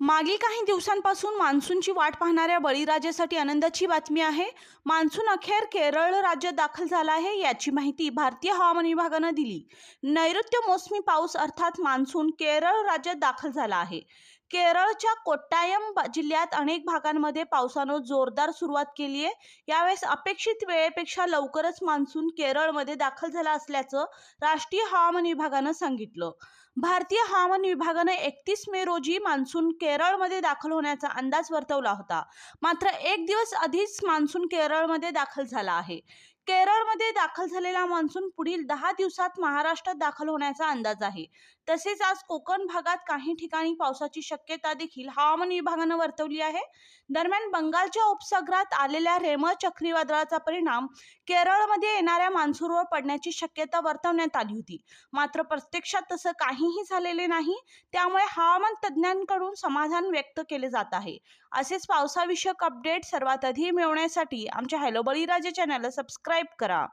मागील काही दिवसांपासून मान्सूनची वाट पाहणाऱ्या बळीराजासाठी आनंदाची बातमी आहे. मान्सून अखेर केरळ राज्यात दाखल झाला आहे याची माहिती भारतीय हवामान विभागानं दिली. नैऋत्य मोसमी पाऊस अर्थात मान्सून केरळ राज्यात दाखल झाला आहे. केरळच्या कोट्टायम जिल्ह्यात अनेक भागांमध्ये पावसानं जोरदार सुरुवात केली आहे. यावेळेस अपेक्षित वेळेपेक्षा लवकरच मान्सून केरळमध्ये दाखल झाला असल्याचं राष्ट्रीय हवामान विभागानं सांगितलं. भारतीय हवामान विभागानं एकतीस मे रोजी मान्सून केरळमध्ये दाखल होण्याचा अंदाज वर्तवला होता. मात्र एक दिवस आधीच मान्सून केरळमध्ये दाखल झाला आहे. केरळमध्ये दाखल झालेला मान्सून पुढील दहा दिवसात महाराष्ट्रात दाखल होण्याचा अंदाज आहे. तसेच आज कोकण भागात काही ठिकाणी पावसाची शक्यता देखील हवामान विभागानं वर्तवली आहे. दरम्यान बंगालच्या उपसागरात आलेल्या रेम चक्रीवादळाचा परिणाम केरळमध्ये येणाऱ्या मान्सूनवर पडण्याची शक्यता वर्तवण्यात आली होती. मात्र प्रत्यक्षात तसं काहीही झालेले नाही. त्यामुळे हवामान तज्ज्ञांकडून समाधान व्यक्त केले जात आहे. असेच पावसाविषयक अपडेट सर्वात आधी मिळवण्यासाठी आमच्या हॅलो बळीराजे चॅनलला सबस्क्राईब करा.